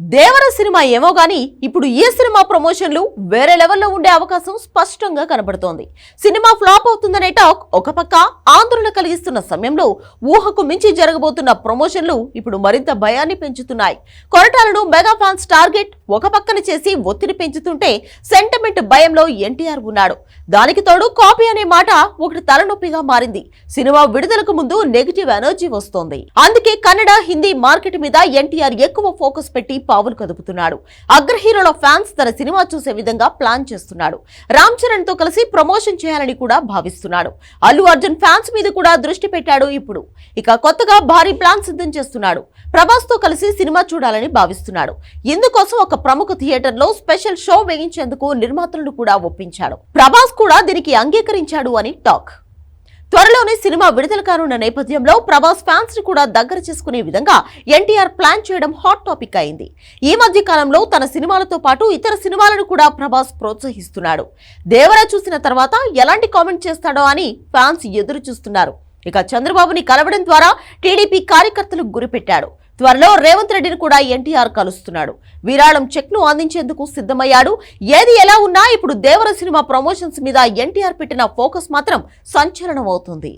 దేవర cinema ఏమో గాని ఇప్పుడు ఈ సినిమా ప్రమోషన్లు వేరే లెవెల్లో ఉండే అవకాశం స్పష్టంగా కనబడుతోంది. సినిమా ఫ్లాప్ అవుతుందనే టాక్ ఒక పక్క ఆందోళన కలిగిస్తున్న సమయంలో ఊహకు మించి జరగబోతున్న ప్రమోషన్లు ఇప్పుడు మరింత భయాన్ని పెంచుతున్నాయి. కొరటాలను మెగా ఫ్యాన్స్ టార్గెట్ ఒక పక్కన చేసి ఒత్తిడి పెంచుతుంటే సెంటిమెంట్ భయంలో ఎన్టీఆర్ ఉన్నాడు. దానికి తోడు కాపీ అనే మాట ఒకటి తలనొప్పిగా మారింది. సినిమా విడుదలకు ముందు నెగిటివ్ ఎనర్జీ వస్తోంది. అందుకే కన్నడ హిందీ మార్కెట్ మీద ఎన్టీఆర్ ఎక్కువ ఫోకస్ పెట్టి పావులు కదుపుతున్నాడు. అగ్ర హీరోల ఫ్యాన్స్ తన సినిమా చూసే విధంగా ప్లాన్ చేస్తున్నాడు. రామ్ చరణ్తో కలిసి ప్రమోషన్ చేయాలని కూడా భావిస్తున్నాడు. అల్లు అర్జున్ ఫ్యాన్స్ మీద కూడా దృష్టి పెట్టాడు ఇప్పుడు. ఇక కొత్తగా భారీ ప్లాన్ సిద్ధం చేస్తున్నాడు. ప్రభాస్తో కలిసి సినిమా చూడాలని భావిస్తున్నాడు. ఇందుకోసం ఒక ప్రముఖ థియేటర్లో స్పెషల్ షో వేయించేందుకు నిర్మాతలను కూడా ఒప్పించాడు ప్రభాస్ కూడా దీనికి అంగీకరించాడు అని టాక్. త్వరలోనే సినిమా విడుదల కానున్న నేపథ్యంలో ప్రభాస్ ఫ్యాన్స్ని కూడా దగ్గర చేసుకునే విధంగా ఎన్టీఆర్ ప్లాన్ చేయడం హాట్ టాపిక్ అయింది. ఈ మధ్య కాలంలో తన సినిమాలతో పాటు ఇతర సినిమాలను కూడా ప్రభాస్ ప్రోత్సహిస్తున్నాడు. దేవరా చూసిన తర్వాత ఎలాంటి కామెంట్ చేస్తాడో అని ఫ్యాన్స్ ఎదురు చూస్తున్నారు. ఇక చంద్రబాబుని కలవడం ద్వారా టీడీపీ కార్యకర్తలకు గురిపెట్టాడు. త్వరలో రేవంత్ రెడ్డిని కూడా ఎన్టీఆర్ కలుస్తున్నాడు. విరాళం చెక్ను అందించేందుకు సిద్ధమయ్యాడు. ఏది ఎలా ఉన్నా ఇప్పుడు దేవర సినిమా ప్రమోషన్స్ మీద ఎన్టీఆర్ పెట్టిన ఫోకస్ మాత్రం సంచలనం అవుతుంది